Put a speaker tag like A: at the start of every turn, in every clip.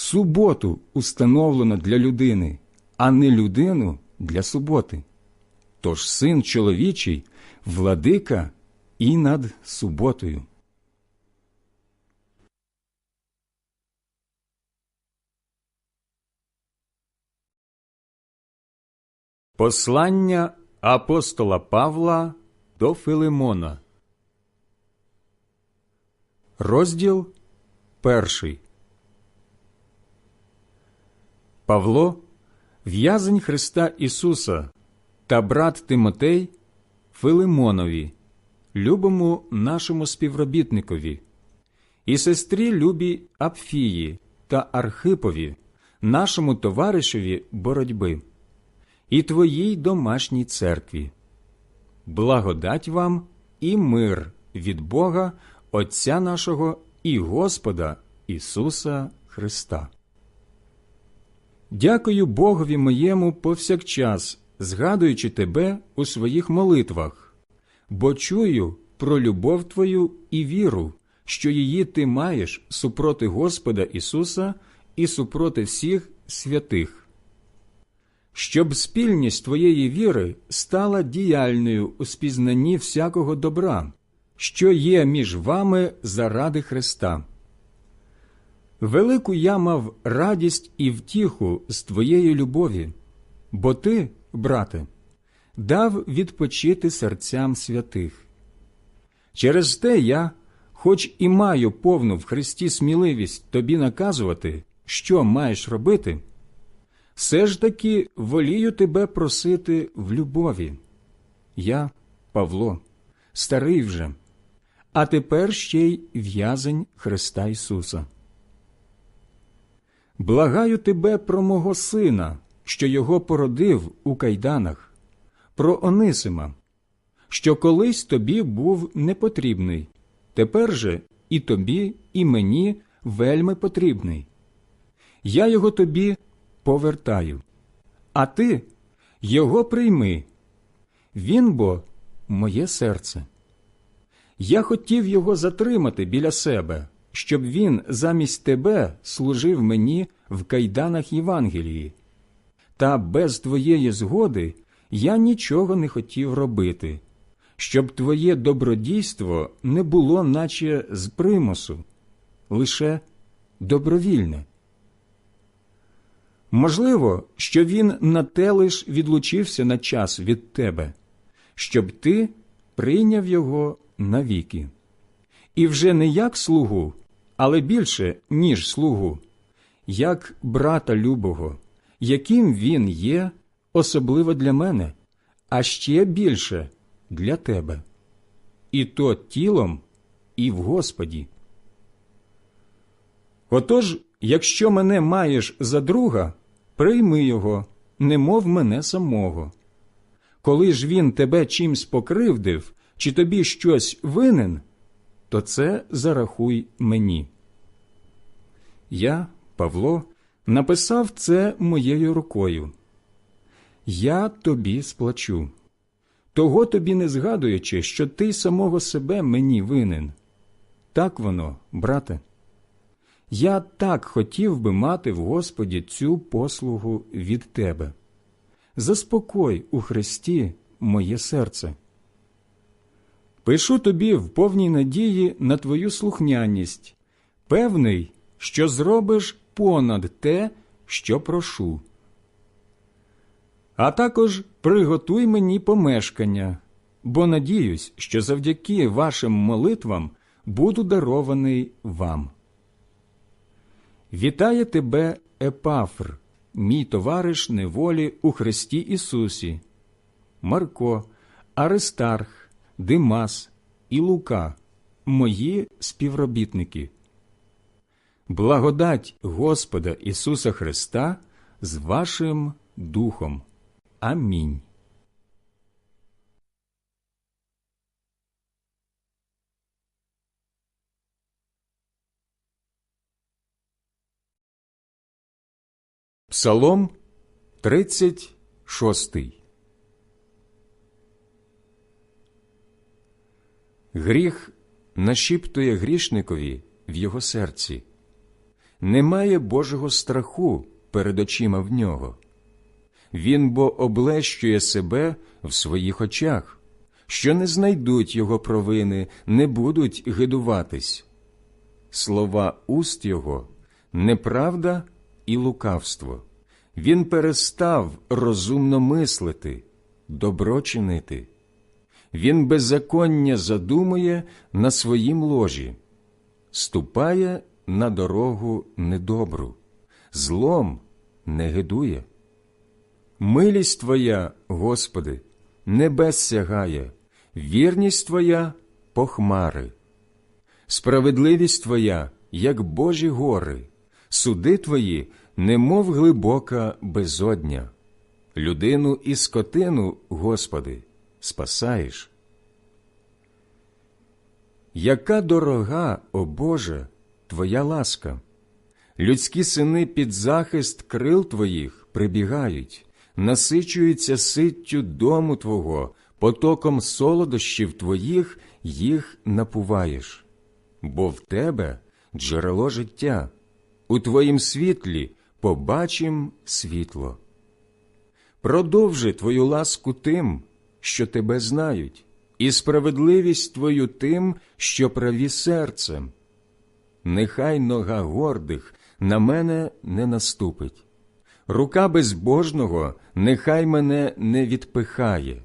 A: Суботу установлено для людини, а не людину для суботи. Тож син чоловічий, владика і над суботою. Послання апостола Павла до Филимона. Розділ перший. Павло, в'язень Христа Ісуса та брат Тимотей Филимонові, любому нашому співробітникові, і сестрі любі Апфії та Архипові, нашому товаришеві боротьби, і твоїй домашній церкві. Благодать вам і мир від Бога, Отця нашого і Господа Ісуса Христа. Дякую Богові моєму повсякчас, згадуючи тебе у своїх молитвах, бо чую про любов твою і віру, що її ти маєш супроти Господа Ісуса і супроти всіх святих. Щоб спільність твоєї віри стала діяльною у спізнанні всякого добра, що є між вами заради Христа. Велику я мав радість і втіху з твоєї любові, бо ти, брате, дав відпочити серцям святих. Через те я, хоч і маю повну в Христі сміливість тобі наказувати, що маєш робити, все ж таки волію тебе просити в любові. Я, Павло, старий вже, а тепер ще й в'язень Христа Ісуса. Благаю тебе про мого сина, що його породив у кайданах, про Онисима, що колись тобі був непотрібний, тепер же і тобі, і мені вельми потрібний. Я його тобі повертаю, а ти його прийми. Він бо моє серце. Я хотів його затримати біля себе, щоб він замість тебе служив мені в кайданах Євангелії. Та без твоєї згоди я нічого не хотів робити, щоб твоє добродійство не було, наче з примусу, лише добровільне. Можливо, що він на те лиш відлучився на час від тебе, щоб ти прийняв його навіки. І вже не як слугу, але більше, ніж слугу, як брата любого, яким він є, особливо для мене, а ще більше для тебе, і то тілом, і в Господі. Отож, якщо мене маєш за друга, прийми його, немов мене самого. Коли ж він тебе чимсь покривдив, чи тобі щось винен, то це зарахуй мені. Я, Павло, написав це моєю рукою. Я тобі сплачу, того тобі не згадуючи, що ти самого себе мені винен. Так воно, брате. Я так хотів би мати в Господі цю послугу від тебе. Заспокой у Христі моє серце. Пишу тобі в повній надії на твою слухняність, певний, що зробиш понад те, що прошу. А також приготуй мені помешкання, бо надіюсь, що завдяки вашим молитвам буду дарований вам. Вітає тебе, Епафр, мій товариш неволі у Христі Ісусі, Марко, Аристарх, Димас і Лука, мої співробітники. Благодать Господа Ісуса Христа з вашим Духом. Амінь. Псалом 36 Гріх нашіптує грішникові в його серці. Немає Божого страху перед очима в нього. Він бо облещує себе в своїх очах, що не знайдуть його провини, не будуть гидуватись. Слова уст його неправда і лукавство. Він перестав розумно мислити, добро чинити. Він беззаконня задумує на своїм ложі, ступає на дорогу недобру, злом не гидує. Милість Твоя, Господи, небес сягає, вірність Твоя похмари. Справедливість Твоя, як Божі гори, суди Твої, немов глибока безодня. Людину і скотину, Господи, спасаєш. Яка дорога, о Боже, Твоя ласка! Людські сини під захист крил Твоїх прибігають, насичуються ситтю дому Твого, потоком солодощів Твоїх їх напуваєш. Бо в Тебе джерело життя, у Твоїм світлі побачим світло. Продовжи Твою ласку тим, що Тебе знають, і справедливість Твою тим, що праві серцем. Нехай нога гордих на мене не наступить. Рука безбожного нехай мене не відпихає.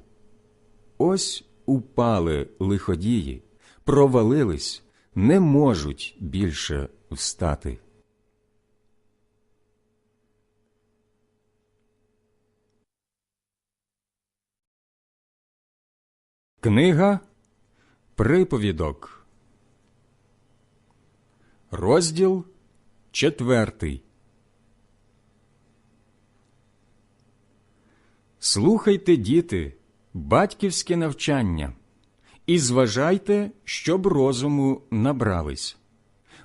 A: Ось упали лиходії, провалились, не можуть більше встати. Книга Приповідок, розділ четвертий. Слухайте, діти, батьківське навчання, і зважайте, щоб розуму набрались,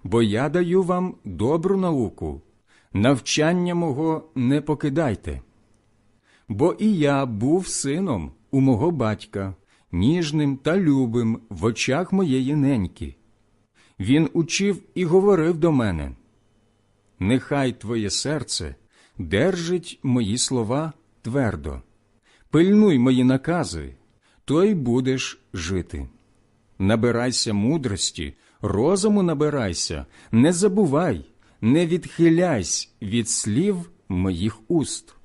A: бо я даю вам добру науку, навчання мого не покидайте. Бо і я був сином у мого батька, ніжним та любим в очах моєї неньки. Він учив і говорив до мене. Нехай твоє серце держить мої слова твердо, пильнуй мої накази, то й будеш жити. Набирайся мудрості, розуму набирайся, не забувай, не відхиляйся від слів моїх уст,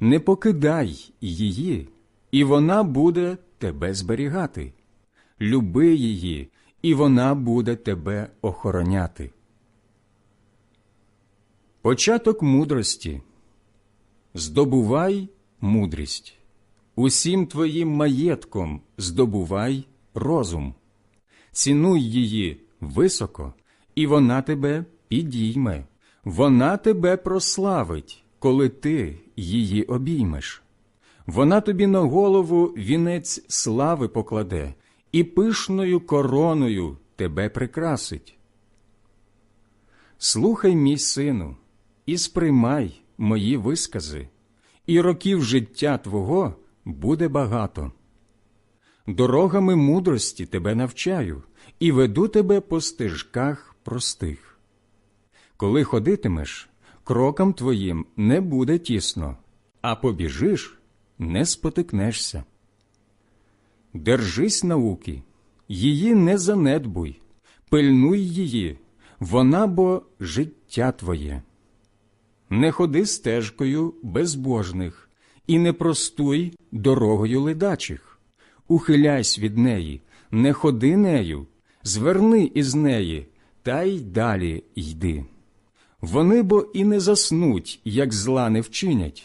A: не покидай її, і вона буде тебе зберігати. Люби її, і вона буде тебе охороняти. Початок мудрості здобувай мудрість, усім твоїм маєтком здобувай розум, цінуй її високо, і вона тебе підійме, вона тебе прославить, коли ти її обіймеш. Вона тобі на голову вінець слави покладе і пишною короною тебе прикрасить. Слухай, мій сину, і сприймай мої вискази, і років життя твого буде багато. Дорогами мудрості тебе навчаю і веду тебе по стежках простих. Коли ходитимеш, крокам твоїм не буде тісно, а побіжиш не спотикнешся. Держись науки, її не занедбуй, пильнуй її, вона бо життя твоє. Не ходи стежкою безбожних і не простуй дорогою ледачих. Ухиляйсь від неї, не ходи нею, зверни із неї, та й далі йди. Вони бо і не заснуть, як зла не вчинять,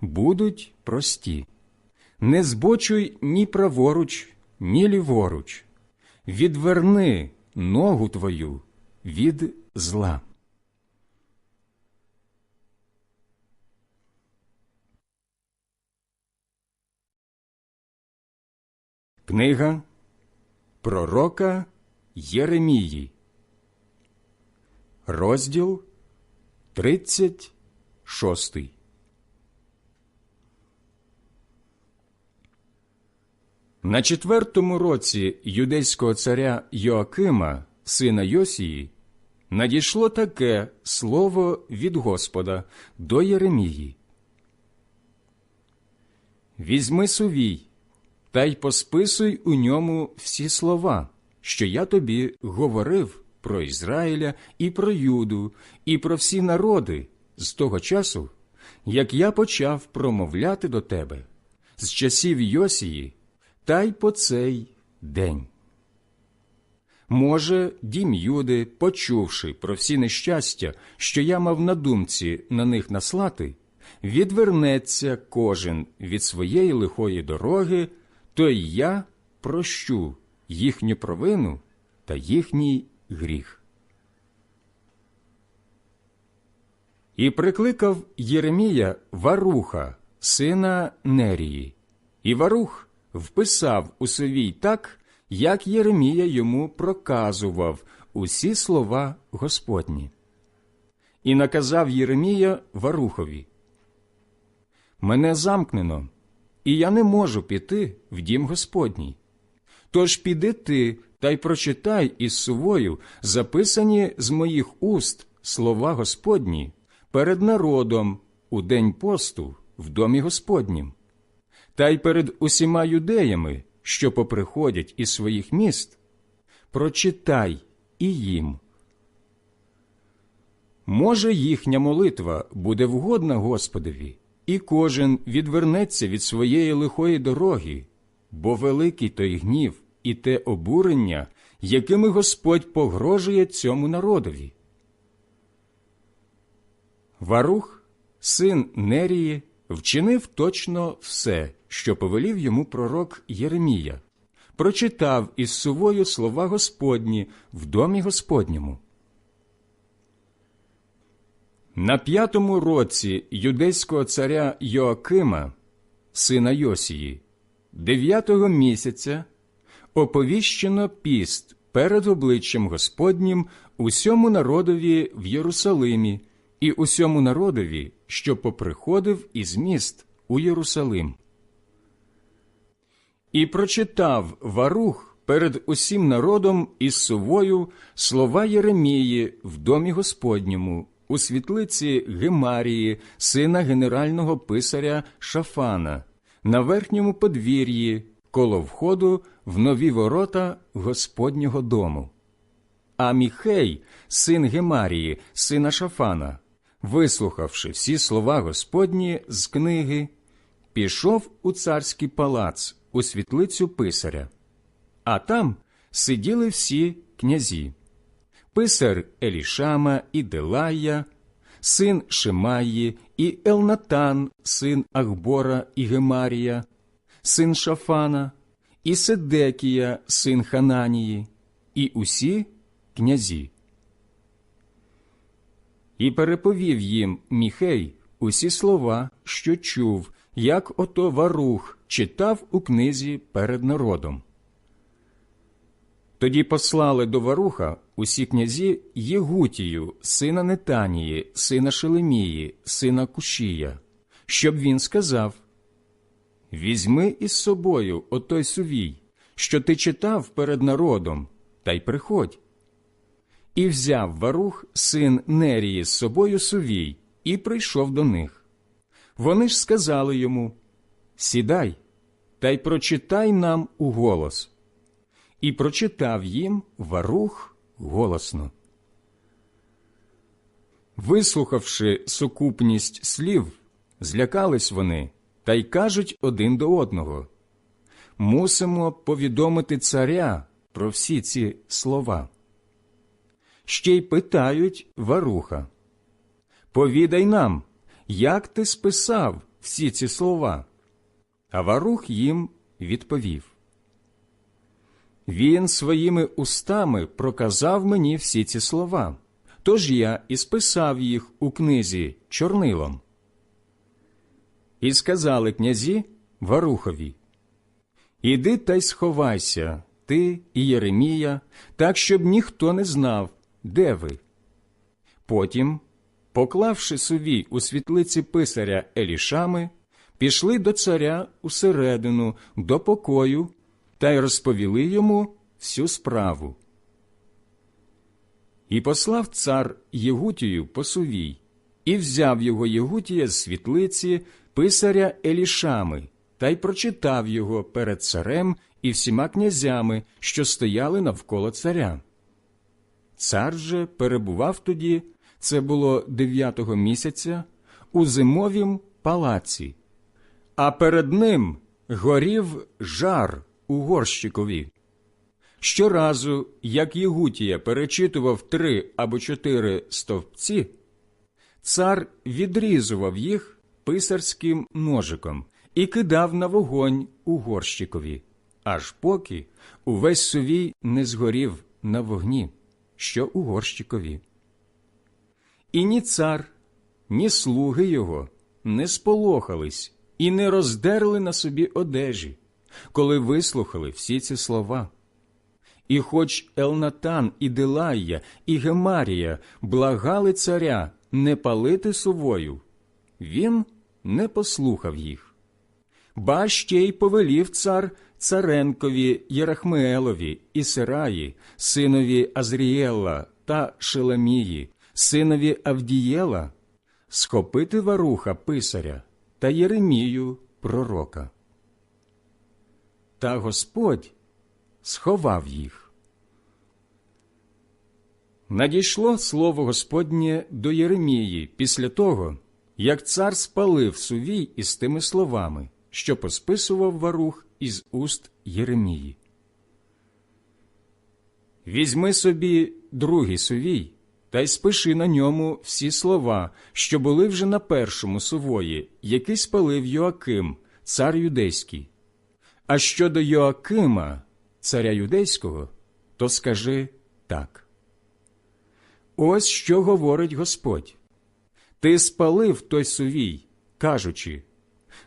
A: будуть прості. Не збочуй ні праворуч, ні ліворуч. Відверни ногу твою від зла. Книга Пророка Єремії, розділ 36 На четвертому році юдейського царя Йоакима, сина Йосії, надійшло таке слово від Господа до Єремії. Візьми сувій та й посписуй у ньому всі слова, що я тобі говорив про Ізраїля і про Юду, і про всі народи з того часу, як я почав промовляти до тебе з часів Йосії та й по цей день. Може, дім Юди, почувши про всі нещастя, що я мав на думці на них наслати, відвернеться кожен від своєї лихої дороги, то й я прощу їхню провину та їхній гріх. І прикликав Єремія Варуха, сина Нерії, і Варух вписав у совій так, як Єремія йому проказував усі слова Господні. І наказав Єремія Варухові Мене замкнено, і я не можу піти в дім Господній. Тож піди ти та й прочитай із сувою записані з моїх уст слова Господні перед народом у день посту в домі Господнім, та й перед усіма юдеями, що поприходять із своїх міст, прочитай і їм. Може, їхня молитва буде вгодна Господові, і кожен відвернеться від своєї лихої дороги, бо великий той гнів і те обурення, якими Господь погрожує цьому народові. Варух, син Нерії, вчинив точно все, що повелів йому пророк Єремія, прочитав із сувою слова Господні в домі Господньому. На п'ятому році юдейського царя Йоакима, сина Йосії, дев'ятого місяця оповіщено піст перед обличчям Господнім усьому народові в Єрусалимі і усьому народові, що поприходив із міст у Єрусалим. І прочитав Варух перед усім народом із сувою слова Єремії в домі Господньому у світлиці Гемарії, сина генерального писаря Шафана, на верхньому подвір'ї, коло входу в нові ворота Господнього дому. А Міхей, син Гемарії, сина Шафана, вислухавши всі слова Господні з книги, пішов у царський палац у світлицю писаря, а там сиділи всі князі писар Елішама і Делая, син Шимаї, і Елнатан, син Ахбора і Гемарія, син Шафана, і Седекія, син Хананії, і усі князі. І переповів їм Міхей усі слова, що чув, як ото Варух читав у книзі перед народом. Тоді послали до Варуха усі князі Єгутію, сина Нетанії, сина Шелемії, сина Кушія, щоб він сказав Візьми із собою отой сувій, що ти читав перед народом, та й приходь. І взяв Варух, син Нерії, з собою сувій, і прийшов до них. Вони ж сказали йому Сідай, та й прочитай нам у голос. І прочитав їм Варух голосно. Вислухавши сукупність слів, злякались вони та й кажуть один до одного Мусимо повідомити царя про всі ці слова. Ще й питають Варуха Повідай нам, як ти списав всі ці слова? А Варух їм відповів Він своїми устами проказав мені всі ці слова, тож я і списав їх у книзі чорнилом. І сказали князі Варухові Іди та й сховайся, ти і Єремія, так, щоб ніхто не знав, де ви. Потім, поклавши сувій у світлиці писаря Елішами, пішли до царя усередину, до покою та й розповіли йому всю справу. І послав цар Єгутію по сувій, і взяв його Єгутія з світлиці писаря Елішами та й прочитав його перед царем і всіма князями, що стояли навколо царя. Цар же перебував тоді, це було дев'ятого місяця, у зимовім палаці, а перед ним горів жар у горщикові. Щоразу, як Єгутія перечитував три або чотири стовпці, цар відрізував їх писарським ножиком і кидав на вогонь у горщикові, аж поки увесь сувій не згорів на вогні, що у горщикові. І ні цар, ні слуги його не сполохались і не роздерли на собі одежі, коли вислухали всі ці слова. І хоч Елнатан і Дилайя, і Гемарія благали царя не палити сувою, він не послухав їх. Ба ще й повелів цар Царенкові Єрахмеелові і Сираї, синові Азрієла та Шеламії, синові Авдієла, схопити варуха писаря та Єремію пророка. Та Господь сховав їх. Надійшло слово Господнє до Єремії після того, як цар спалив сувій із тими словами, що посписував варух із уст Єремії. Візьми собі другий сувій та й спиши на ньому всі слова, що були вже на першому сувої, який спалив Йоаким, цар юдейський. А щодо Йоакима, царя юдейського, то скажи так. Ось що говорить Господь. Ти спалив той сувій, кажучи,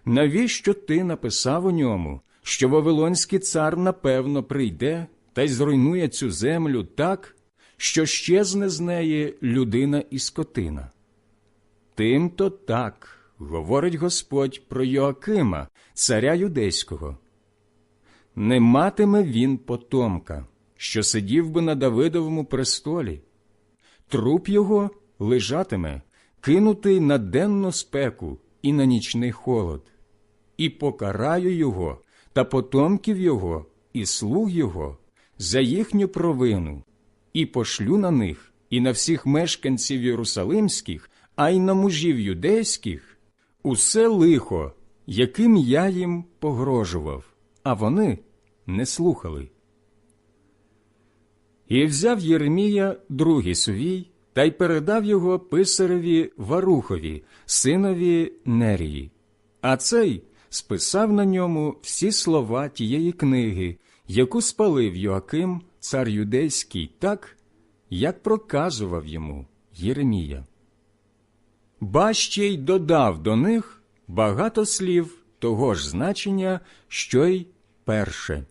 A: навіщо ти написав у ньому, що Вавилонський цар напевно прийде та й зруйнує цю землю так, що щезне з неї людина і скотина? Тим то так, говорить Господь про Йоакима, царя юдейського. Не матиме він потомка, що сидів би на Давидовому престолі. Труп його лежатиме, кинутий на денну спеку і на нічний холод, і покараю його та потомків його і слуг його за їхню провину, і пошлю на них і на всіх мешканців Єрусалимських, а й на мужів юдейських усе лихо, яким я їм погрожував, а вони не слухали. І взяв Єремія другий сувій та й передав його писареві Варухові, синові Нерії, а цей списав на ньому всі слова тієї книги, яку спалив Йоаким, цар юдейський, так, як проказував йому Єремія. Ба й додав до них багато слів того ж значення, що й перше.